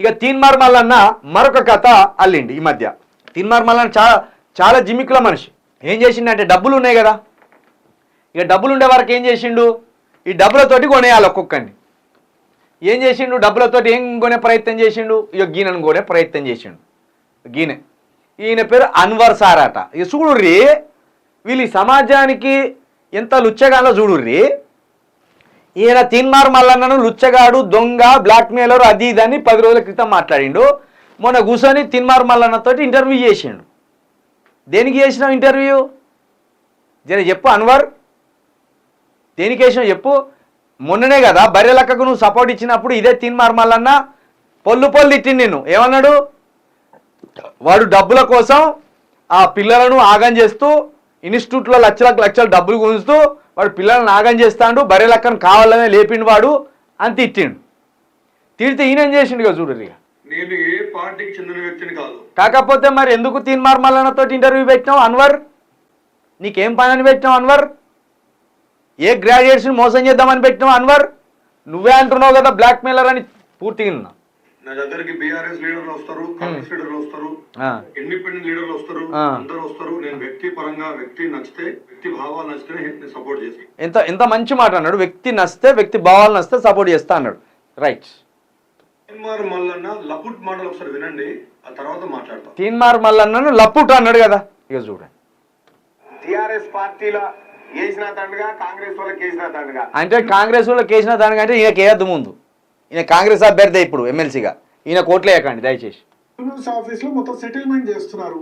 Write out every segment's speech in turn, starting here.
ఇక తీన్మార్ మల్లన్న మరొక కథ అల్లిండి ఈ మధ్య. తీన్మార్ మల్లన్న చాలా చాలా జిమిక్కుల మనిషి. ఏం చేసిండంటే డబ్బులు ఉన్నాయి కదా. ఇక డబ్బులు ఉండే వరకు ఏం చేసిండు? ఈ డబ్బులతోటి కొనేయాలి ఒక్కొక్కరిని ఏం చేసిండు? డబ్బులతోటి ఏం కొనే ప్రయత్నం చేసిండు? ఇక గీనను కొనే ప్రయత్నం చేసిండు. గీనె. ఈయన పేరు అన్వర్ సార్ అట ఇక చూడుర్రి వీళ్ళు సమాజానికి ఎంత లుచ్చగాలో చూడుర్రి. ఈయన తిన్మార్ మల్లన్నను లుచ్చగాడు దొంగ బ్లాక్మెయిలర్ అది ఇది అని పది రోజుల క్రితం మాట్లాడిండు. మొన్న కూర్చొని తిన్మార్ మల్లన్నతో ఇంటర్వ్యూ చేసిండు. దేనికి చేసినావు ఇంటర్వ్యూ? జర చెప్పు అన్వర్. దేనికి వేసినావు చెప్పు. మొన్ననే కదా బర్రె లెక్కకు నువ్వు సపోర్ట్ ఇచ్చినప్పుడు ఇదే తిన్మార్ మల్లన్న పొల్లు పొల్లు ఇట్టింది నిన్ను. ఏమన్నాడు? వాడు డబ్బుల కోసం ఆ పిల్లలను ఆగం చేస్తూ ఇన్స్టిట్యూట్లో లక్షలకు లక్షలు డబ్బులు గుంజుతూ వాడు పిల్లలను ఆగం చేస్తాడు బర్రె లెక్కను కావాలనే లేపిండు వాడు అని తిట్టిండు. తిడితే ఈయన చేసిండు కదా చూడు ఇక. నేను ఏ పార్టీకి చెందిన వ్యక్తిని కాదు. కాకపోతే మరి ఎందుకు తీన్మార్ మల్లన్నతో ఇంటర్వ్యూ పెట్టినావు అన్వర్? నీకేం పని అని పెట్టినావు అన్వర్? ఏ గ్రాడ్యుయేట్స్ని మోసం చేద్దామని పెట్టినావు అన్వర్? నువ్వే అంటున్నావు కదా బ్లాక్ మెయిలర్ అని పూర్తిగా. నా దగ్గరికి బీఆర్ఎస్ లీడర్లు వస్తారు కాంగ్రెస్ లీడర్లు వస్తారు ఇండిపెండెంట్ లీడర్లు వస్తారు. అందరూ వస్తారు. నేను వ్యక్తి పరంగా వ్యక్తి నచ్చితే వ్యక్తి భావాలు నచ్చితే సపోర్ట్ చేస్తాను ఎంత ఎంత మంచి మాట అన్నాడు. వ్యక్తి నస్తే వ్యక్తి భావాలు నస్తే సపోర్ట్ చేస్తా అన్నాడు. రైట్ ఎన్ఆర్ మల్లన్న లపుట్ మాటలు ఒకసారి వినండి ఆ తర్వాత మాట్లాడతాం. తీన్మార్ మల్లన్నను లప్పుట అన్నాడు కదా. ఇక చూడండి టిఆర్ఎస్ పార్టీలో వేసిన తండ్రిగా కాంగ్రెస్ వాళ్ళకి వేసిన తండ్రిగా అంటే కాంగ్రెస్ వాళ్ళు కేసిన దానికంటే ఈయనకి వేయద్దు ముందు? ఈయన కాంగ్రెస్ అభ్యర్థి ఇప్పుడు ఎమ్మెల్సీగా. ఈయన కోట్లు వేయకండి దయచేసి. ఆఫీస్లో మొత్తం సెటిల్మెంట్ చేస్తున్నారు.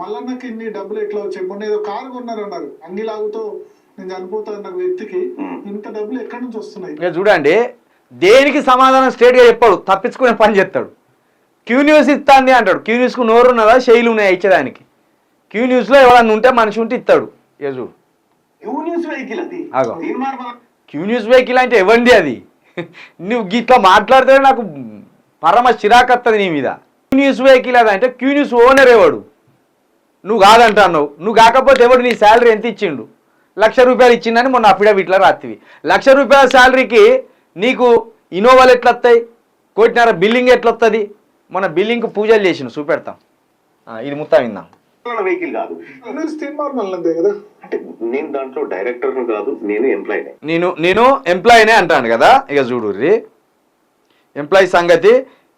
మల్లన్నకి ఇన్ని డబ్బులు ఎట్లా వచ్చాయి? మొన్న ఏదో కారు కొన్నారు అన్నారు అన్ని లాగుతో నేను చనిపోతా అన్న వ్యక్తికి ఇంత డబ్బులు ఎక్కడి నుంచి వస్తున్నాయి? చూడండి దేనికి సమాధానం స్ట్రేట్గా చెప్పాడు తప్పించుకునే పని చేస్తాడు. క్యూ న్యూస్ ఇస్తాంది అంటాడు. క్యూ న్యూస్కు నోరు ఉన్నదా శైలి ఉన్నాయి ఇచ్చేదానికి? క్యూ న్యూస్లో ఎవరన్నా ఉంటే మనిషి ఉంటే ఇస్తాడు. ఇక చూడు. యూనియన్స్ వెహికల్ అది. క్యూ న్యూస్ వెహికల్ అంటే ఇవ్వండి అది? నువ్వు ఇట్లా మాట్లాడితే నాకు పరమ చిరాకత్తది నీ మీద. క్యూ వెహికల్ అంటే క్యూ ఓనర్ ఎవడు? నువ్వు కాదంటున్నావు. నువ్వు కాకపోతే ఎవడు నీ శాలరీ ఎంత ఇచ్చిండు? లక్ష రూపాయలు ఇచ్చిందని మొన్న అఫిడవిట్లో రాత్తివి లక్ష రూపాయల శాలరీకి నీకు ఇన్నోవాలు ఎట్లా వస్తాయి కోటిన్నర బిల్లింగ్ ఎట్లా వస్తుంది మన బిల్లింగ్కి పూజలు చేసిన చూపెడతాం. ఇది మొత్తం విందాం. వెహికల్ కాదు. ఫైనాన్స్ తీర్మార్ మల్లన్నదే కదా? అంటే నేను దాంట్లో డైరెక్టర్ కాదు నేను ఎంప్లాయీ నేను నేను ఎంప్లాయీనే అంటాను కదా? ఇక చూడుర్రి ఎంప్లాయీ సంగతి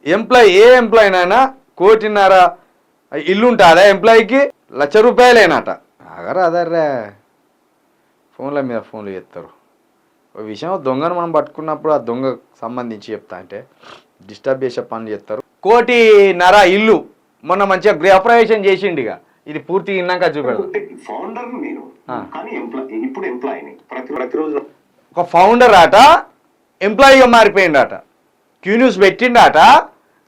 ఎంప్లాయీ ఏ ఎంప్లాయీనైనా కోటిన్నర ఇల్లు ఉంటుందా ఎంప్లాయీకి లక్ష రూపాయలేనట. అగరా అదర్రా ఫోన్ల మీద ఫోన్లు చేస్తారు ఒక విషయం దొంగను మనం పట్టుకున్నప్పుడు ఆ దొంగకు సంబంధించి చెప్తా అంటే డిస్టర్బ్ చేసే పనులు చేస్తారు కోటిన్నర ఇల్లు మొన్న మంచిగా గృహప్రవేశం చేసిండిగా ఇది పూర్తి విన్నాక చూపెడదాం ఫౌండర్ నేను. కానీ ఎంప్లాయీ ఇప్పుడు ఎంప్లాయీని ప్రతి ప్రతిరోజు. ఒక ఫౌండర్ ఆట ఎంప్లాయీగా మారిపోయిండట. క్యూ న్యూస్ పెట్టిండట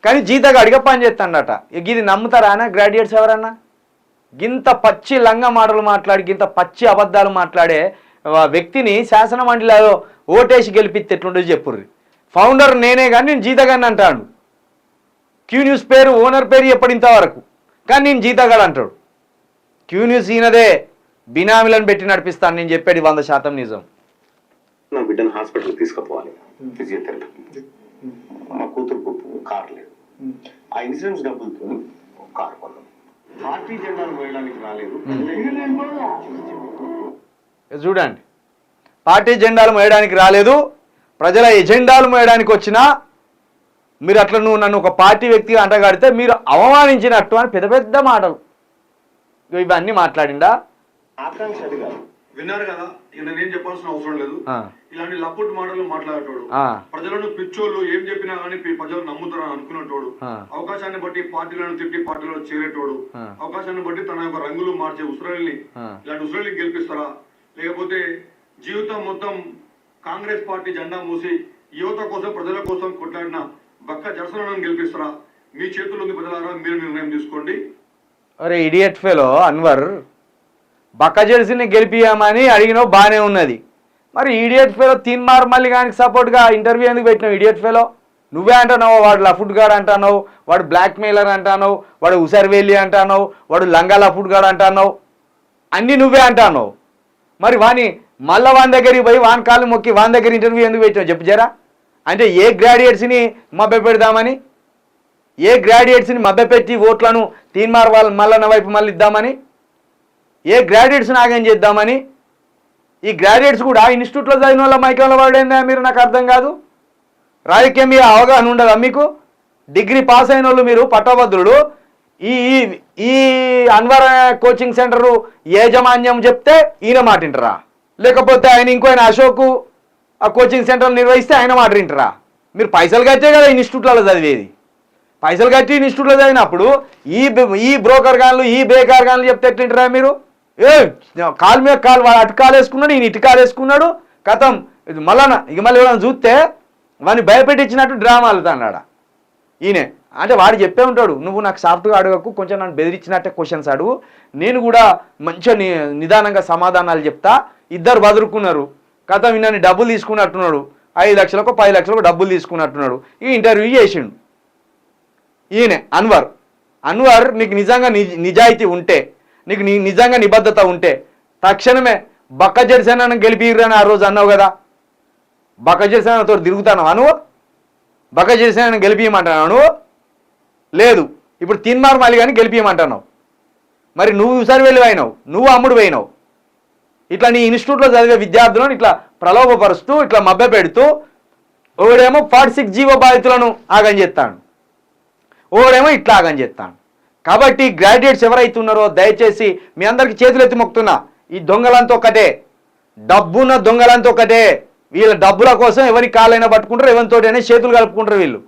కానీ జీతగాడిగా పనిచేస్తాడట ఇక ఇది నమ్ముతారా అన్న? గ్రాడ్యుయేట్స్ ఎవరన్నా? గింత పచ్చి లంగ మాటలు మాట్లాడి గింత పచ్చి అబద్ధాలు మాట్లాడే వ్యక్తిని శాసన మండలిలో ఓటేసి గెలిపిస్తే ఎట్లుండదు చెప్పుర్రి. ఫౌండర్ నేనే కానీ నేను జీతగాడిని అంటాడు. క్యూ న్యూస్ పేరు ఓనర్ పేరు చెప్పడు ఇంతవరకు. కానీ నేను జీతగాడు అంటాడు. క్యూ న్యూస్ ఈయనదే బినామీలను పెట్టి నడిపిస్తాను నేను చెప్పేది వంద శాతం నిజం. నా బిడ్డను హాస్పిటల్ తీసుకుపోవాలి. ఫిజియోథెరపీ. మా కూతురు కార్ లేదు. ఆ ఇన్సూరెన్స్ డబ్బులతో కార్ కొన్నాం. పార్టీ జెండాలు వేయడానికి రాలేదు. చూడండి. పార్టీ జెండాలు మోయడానికి రాలేదు. ప్రజల ఎజెండాలు మోయడానికి వచ్చినా మీరు అట్లా నువ్వు నన్ను ఒక పార్టీ వ్యక్తిగా అంటగాడితే మీరు అవమానించినట్టు అని పెద్ద పెద్ద మాటలు. ఇవన్నీ మాట్లాడిండా ఆకాంక్ష అది కాదు విన్నారు కదా ఇక నేనేం చెప్పాల్సిన అవసరం లేదు ఆ. ఇలాంటి లపుట్ మాటలు మాట్లాడేటోడు ఆ. ప్రజలను పిచ్చోళ్ళు ఏం చెప్పినా కానీ ప్రజలు నమ్ముతారని అనుకునేటోడు ఆ. అవకాశాన్ని బట్టి పార్టీలను తిట్టి పార్టీలో చేరేటోడు ఆ. అవకాశాన్ని బట్టి తన యొక్క రంగులు మార్చే ఉసురాల్ని ఆ. ఇలాంటి ఉసురాల్ని గెలిపిస్తారా లేకపోతే జీవితం మొత్తం కాంగ్రెస్ పార్టీ జెండా మూసి యువత కోసం ప్రజల కోసం కొట్లాడిన బక్క జనసనను గెలిపిస్తారా మీ చేతుల్లో ఉంది ప్రజలారా మీరు నిర్ణయం తీసుకోండి అరే ఇడియట్ ఫెలో అన్వర్. బక్క జెర్సీని గెలిపియామని అడిగినావు బాగానే ఉన్నది. మరి ఇడియట్ ఫెలో తీన్మార్ మళ్ళీ కానీ సపోర్ట్గా ఇంటర్వ్యూ ఎందుకు పెట్టినావు ఇడియట్ ఫెలో నువ్వే అంటున్నావు వాడు లఫుట్ గాడు అంటున్నావు వాడు బ్లాక్ మెయిలర్ అంటున్నావు వాడు ఉసర్వేలి అంటున్నావు వాడు లంగా లఫుట్ గాడు అంటున్నావు. అన్నీ నువ్వే అంటున్నావు. మరి వాని మళ్ళా వాని దగ్గరికి పోయి వాని కాళ్ళు మొక్కి వాని దగ్గర ఇంటర్వ్యూ ఎందుకు పెట్టావు చెప్పు జరా. అంటే ఏ గ్రాడ్యుయేట్స్ని మభ్య పెడదామని ఏ గ్రాడ్యుయేట్స్ని మభ్యపెట్టి ఓట్లను తీన్మార్ వాళ్ళ మల్లన్న వైపు మళ్ళీ ఇద్దామని ఏ గ్రాడ్యుయేట్స్ని ఆగం చేద్దామని? ఈ గ్రాడ్యుయేట్స్ కూడా ఇన్స్టిట్యూట్లో చదివిన వాళ్ళ మైకంలో వాడేందా మీరు? నాకు అర్థం కాదు. రాజకీయం మీద అవగాహన ఉండదా మీకు? డిగ్రీ పాస్ అయిన వాళ్ళు మీరు పట్టభద్రుడు ఈ ఈ- ఈ అన్వర్ కోచింగ్ సెంటర్ యాజమాన్యం చెప్తే ఈయన మాట వింటరా? లేకపోతే ఆయన ఇంకో ఆయన అశోక్ ఆ కోచింగ్ సెంటర్ నిర్వహిస్తే ఆయన మాట వింటరా? మీరు పైసలు కట్టే కదా ఇన్స్టిట్యూట్లలో చదివేది. పైసలు కట్టి ఇన్స్టిట్యూట్లో చదివినప్పుడు ఈ బ- ఈ బ్రోకర్ గాన్లు ఈ బేకార్ గాన్లు చెప్తే ఎట్లుంటారా మీరు? ఏ కాలు మీద కాలు వాడు అటు కాలు వేసుకున్నాడు ఈయన ఇటు కాలు వేసుకున్నాడు కథం ఇది మళ్ళా ఇక మళ్ళీ ఎవరైనా చూస్తే వాడిని భయపెట్టించినట్టు డ్రామాలు అన్నాడా ఈయనే. అంటే వాడు చెప్పే ఉంటాడు నువ్వు నాకు సాఫ్ట్గా అడగకు కొంచెం నన్ను బెదిరించినట్టే క్వశ్చన్స్ అడుగు నేను కూడా మంచిగా ని నిదానంగా సమాధానాలు చెప్తా. ఇద్దరు బదురుకున్నారు. కథ విన్నాను డబ్బులు తీసుకున్నట్టున్నాడు. ఐదు లక్షలకు పది లక్షలకు డబ్బులు తీసుకున్నట్టున్నాడు. ఈ ఇంటర్వ్యూ చేసిండు. ఈయనే అన్వర్. అన్వర్ నీకు నిజంగా నిజ నిజాయితీ ఉంటే నీకు ని నిజంగా నిబద్ధత ఉంటే తక్షణమే బక్క జెర్సేనని గెలిపిరని ఆ రోజు అన్నావు కదా? బక్క జెర్సేనతో తిరుగుతాను అను? బక్క జెర్సేనని గెలిపియమంటాను లేదు. ఇప్పుడు తిన్మార్ మాలి కానీ గెలిపియమంటున్నావు. మరి నువ్వు సర్వేలు అయినావు నువ్వు అమ్ముడు పోయినావు. ఇట్లా నీ ఇన్స్టిట్యూట్లో చదివే విద్యార్థులను ఇట్లా ప్రలోభపరుస్తూ ఇట్లా మభ్య పెడుతూ ఒకడేమో ఫార్టీ సిక్స్ జీవో బాధితులను ఆగం చేస్తాడు ఓడేమో ఇట్లాగని చెప్తాను చేస్తాను కాబట్టి గ్రాడ్యుయేట్స్ ఎవరైతే ఉన్నారో దయచేసి మీ అందరికి చేతులెత్తి మొక్కుతున్నా ఈ దొంగలంతా ఒకటే డబ్బున్న దొంగలంతా ఒకటే వీళ్ళ డబ్బుల కోసం ఎవరి కాలైనా పట్టుకుంటారు ఎవరితోటైనా చేతులు కలుపుకుంటారు వీళ్ళు.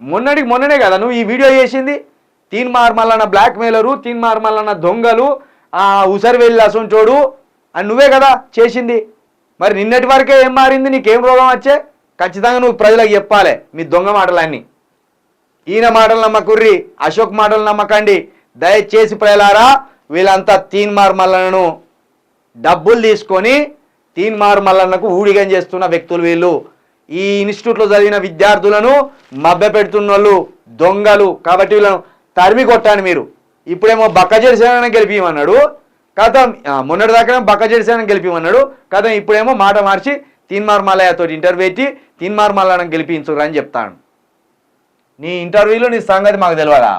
మొన్నటికి మొన్ననే కదా నువ్వు ఈ వీడియో చేసింది? తీన్ మార్మల్లన్న బ్లాక్మెయిలరు తీన్ మార్మల్లన్న దొంగలు ఆ ఉసరి వెళ్ళి అసంచోడు అని నువ్వే కదా చేసింది. మరి నిన్నటి వరకే ఏం మారింది? నీకేం రోగం వచ్చే? ఖచ్చితంగా నువ్వు ప్రజలకు చెప్పాలి మీ దొంగ మాటలన్నీ. ఈయన మాటలు నమ్మకుర్రి అశోక్ మాటలు నమ్మకండి. దయచేసి ప్రజలారా వీళ్ళంతా తీన్ మార్మల్లను డబ్బులు తీసుకొని తీన్ మల్లన్నకు ఊడిగం చేస్తున్న వ్యక్తులు వీళ్ళు. ఈ ఇన్స్టిట్యూట్లో చదివిన విద్యార్థులను మభ్య పెడుతున్న వాళ్ళు దొంగలు కాబట్టి వీళ్ళను తరిమి కొట్టాను మీరు. ఇప్పుడేమో బక్కజేరి సేన గెలిపిమన్నాడు కథ మొన్నటి దాకా బక్కజేరి సేన గెలిపిమన్నాడు కథ ఇప్పుడేమో మాట మార్చి తీన్మార్ మల్లయ్యతో ఇంటర్వ్యూ పెట్టి తీన్మార్ మల్లయ్యను గెలిపించురా అని చెప్తాను నీ ఇంటర్వ్యూలో నీ సంగతి మాకు తెలియదా